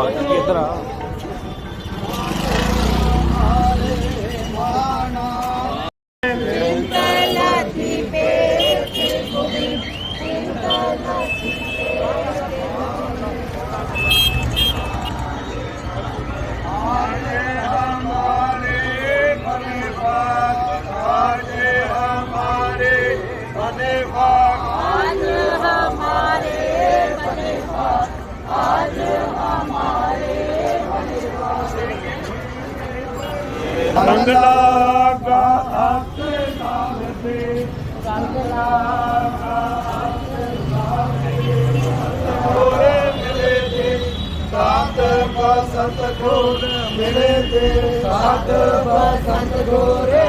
ਬਾਕੀ ਇੱਧਰ ਆ। ਰੰਗਲਾ ਕਾ ਆਤੇ ਨਾਮ ਤੇ ਰੰਗਲਾ ਕਾ ਆਤੇ ਨਾਮ ਤੇ ਹੋਰੇ ਮਿਲੇ ਤੇ ਸਾਤ ਬਸੰਤ ਗੋਰੇ ਮਿਲੇ ਤੇ ਸਾਤ ਬਸੰਤ ਗੋਰੇ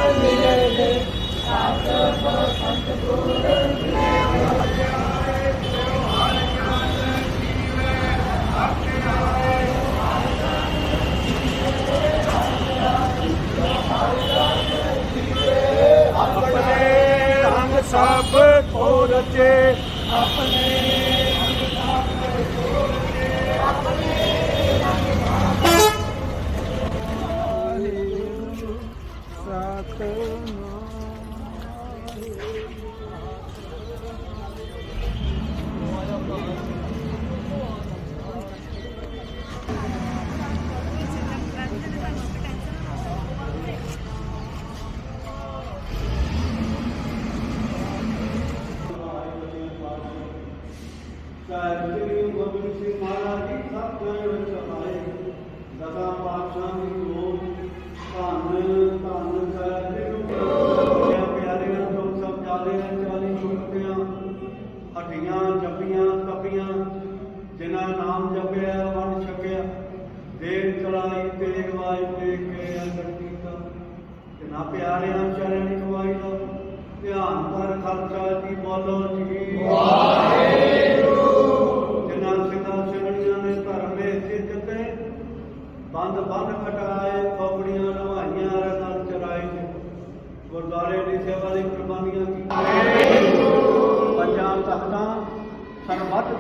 ਸਾਹਿਬ ਸ੍ਰੀ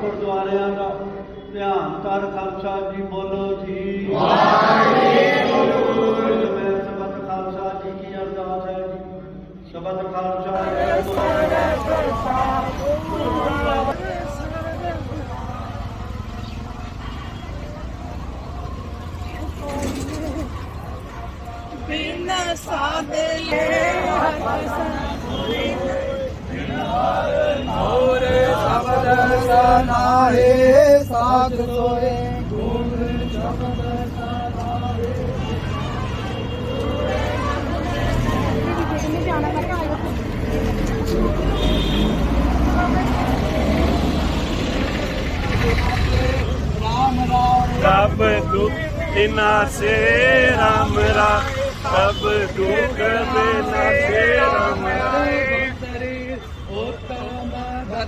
ਸਰਬੱਤ ਗੁਰਦੁਆਰਿਆਂ ਦਾ ਧਿਆਨ ਕਰ ਖਾਲਸਾ ਜੀ ਬੋਲੋ ਜੀ ਸਨਾਏ ਸਾਧ ਸੋਏ। ਗੁਰ ਸ਼ਬਦ ਸਨਾਏ ਰਾਮ ਰਾਮ ਸਭ ਦੁੱਖ ਇਨਾਸੇ ਰਾਮ ਰਾ ਸਭ ਦੁੱਖ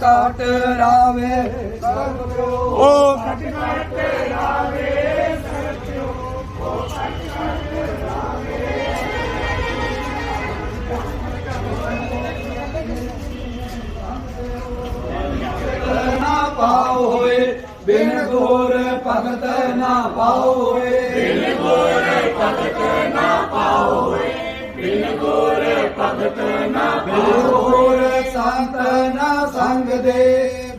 ਕਾਟ ਕਾਟ ਰਾਵੇ ਪਿਓ। ਉਹ ਨਾ ਪਾਉ ਹੋਏ ਬਿਨ ਗੋਰ ਭਗਤ ਨਾ ਪਾਉ ਹੋਏ। ਬਿਨ ਗੋਰ ਭਗਤ ਨਾ ਪਾਉ ਹੋਏ ਬਿਨ ਗੋਰ ਭਗਤ ਨਾ ਪਾਉ ਸੰਤ ਨਾ ਸੰਗ ਦੇ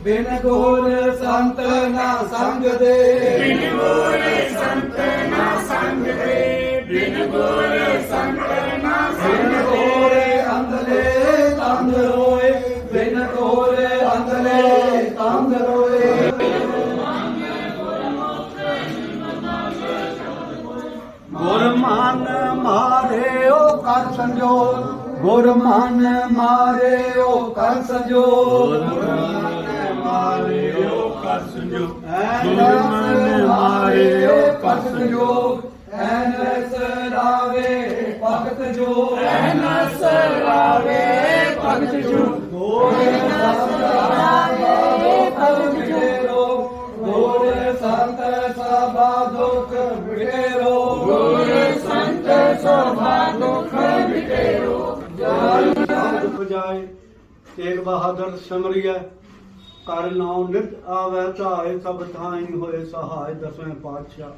ਬਿਨ ਗੁਰ ਸੰਤ ਨਾ ਸੰਗ ਦੇ। ਬਿਨ ਗੁਰ ਸੰਤ ਨਾ ਸੰਗ ਦੇ ਬਿਨ ਗੁਰ ਸੰਤ ਨਾ ਸੰਗ ਦੇ। ਗੁਰ ਅੰਦਲੇ ਤੰਦ ਰੋਏ ਬਿਨ ਗੁਰ ਅੰਦਲੇ ਤੰਦ ਰੋਏ। ਗੁਰ ਮਾਰੇ ਉਹ ਕਰ ਸੰਜੋਗ ਗੁਰ ਮਨ ਮਾਰਿਓ ਕਰ ਸੰਜੋਗ ਗੁਰ ਮਨ ਮਾਰਿਓ ਕਰ ਸੰਜੋਗ ਗੁਰ ਮਨ ਮਾਰਿਓ ਕਰ ਸੰਜੋਗ ਐਨਸ ਰਾਵੇ ਭਗਤ ਜੋ। ਐਨਸ ਰਾਵੇ ਭਗਤ ਜੋ। ਐਨਸ ਰਾਵੇ ਦੁਖ ਜਾਏ ਤੇਗ ਬਹਾਦਰ ਸਿਮਰਿਐ, ਕਰ ਨਾਉ ਨਿਤ ਆਵੈ ਧਾਏ, ਸਭ ਥਾਈ ਹੋਏ ਸਹਾਇ, ਦਸਵੇਂ ਪਾਤਸ਼ਾਹ।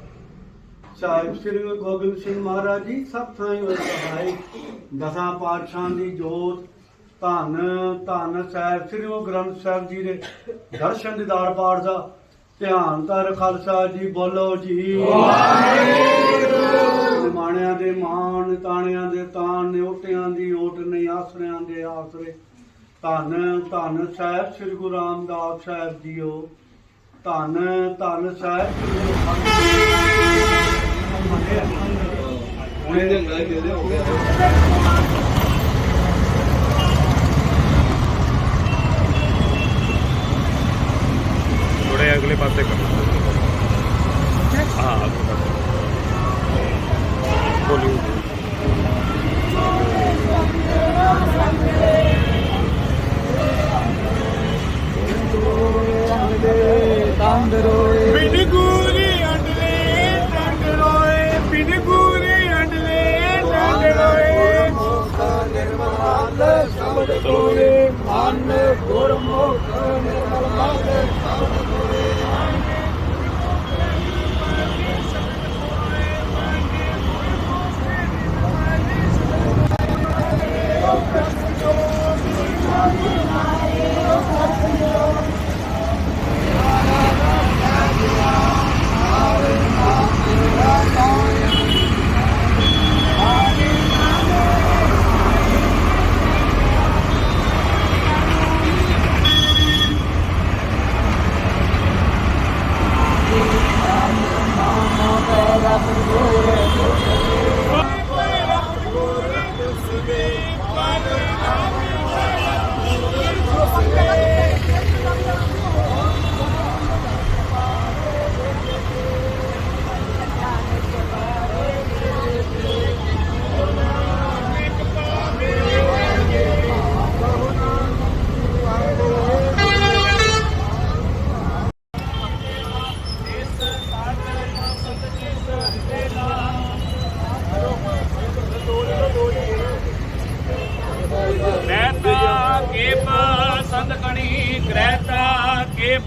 ਸਾਹਿਬ ਸ੍ਰੀ ਗੁਰੂ ਗੋਬਿੰਦ ਸਿੰਘ ਮਹਾਰਾਜ ਜੀ, ਸਭ ਥਾਈ ਹੋਏ ਸਹਾਇ, ਦਸਾਂ ਪਾਤਸ਼ਾਹਾਂ ਦੀ ਜੋਤ, ਧੰਨ ਧੰਨ ਸਾਹਿਬ ਸ੍ਰੀ ਗੁਰੂ ਗ੍ਰੰਥ ਸਾਹਿਬ ਜੀ ਦੇ ਦਰਸ਼ਨ ਦੀਦਾਰ ਪਾਠ ਦਾ ਧਿਆਨ ਧਰ, ਖਾਲਸਾ ਜੀ ਬੋਲੋ ਜੀ। ਵਾਹਿਗੁਰੂ ਧੰਨ ਧੰਨ ਸਾਹਿਬ ਸ੍ਰੀ ਗੁਰੂ ਰਾਮਦਾਸ ਸਾਹਿਬ ਜੀਓ। ਧੰਨ ਧੰਨ ਸਾਹਿਬ ਸ੍ਰੀ ਗੁਰੂ ਹੁਣੇ ਦੇ ਅੰਦਰ ਹੋ ਗਿਆ। ਬਿਨ ਗੂਰੀ ਅੰਡਲੇ ਡੰਡ ਰੋਏ। ਬਿਨ ਗੂਰੀ ਅੰਡਲੇ ਡੰਡ ਰੋਏ। ਸ਼ਬਦ ਤੋਰੇ ਮਨ ਗੁਰਮੁਖ ਨਿਰਮਲ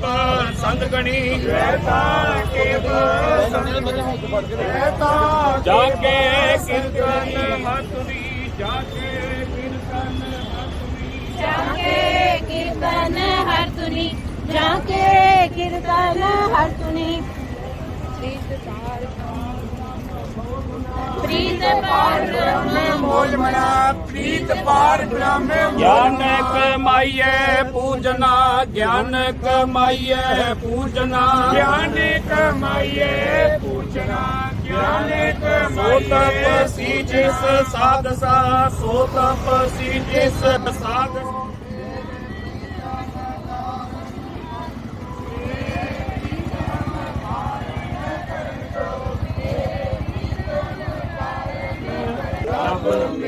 ਰਹਿਤਾ ਸੰਤ ਗਣੀ। ਰਹਿਤਾ ਕੇਵਲ ਸੰਤ ਰਹਿਤਾ ਜਾਗੇ ਕੀਰਤਨ ਮਤੁਰੀ ਜਾਗੇ ਕੀਰਤਨ ਮਤੁਰੀ ਜਾਗੇ ਕੀਰਤਨ ਹਰ ਤੁਨੀ ਜਾਗੇ ਕੀਰਤਨ ਹਰ ਤੁਨੀ ਸ੍ਰੀ ਸਾਰ ਪ੍ਰੀਤ ਪਾਰ ਪ੍ਰੀਤ ਪਾਰ ਬ੍ਰਹਮੇ ਗਿਆਨ ਕਮਾਈਏ ਪੂਜਨਾ ਗਿਆਨ ਕਮਾਈਏ ਪੂਜਨਾ। ਗਿਆਨ ਕਮਾਈਏ ਪੂਜਨਾ ਗਿਆਨਿਕ ਸੋਤਪ ਸੀ ਜਿਸ ਸਾਧਸਾ ਸੋਤਪ ਸੀ ਜਿਸ ਸਾਧਸਾ। ਰਾਮ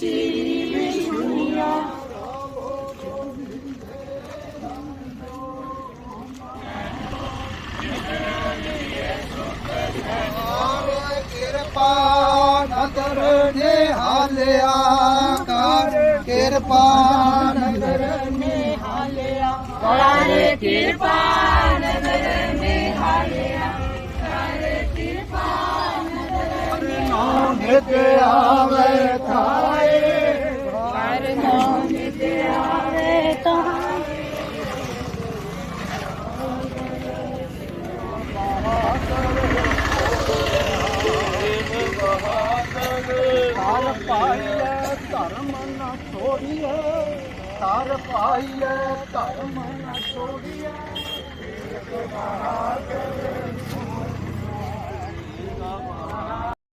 ਜੀ ਵਿਸ਼ੂਆ ਕਿਰਪਾ ਨਦਰ ਨੇ ਹਾਲਿਆ ਕਰ। ਕਿਰਪਾ ਨਦਰ ਨੇ ਹਾਲਿਆ ਕਰ ਕਿਰਪਾ ਨਿਤ ਆਵੇ ਥਾਏ। ਹਰ ਨਾਮ ਨਿਤ ਆਵੇ ਥਾਏ। ਤਾਰ ਪਾਈਐ ਧਰਮ ਨਾ ਛੋੜੀਐ। ਤਾਰ ਪਾਈਐ ਧਰਮ ਨਾ ਛੋੜੀਐ। ਇੱਕ ਬਹਾਦਰ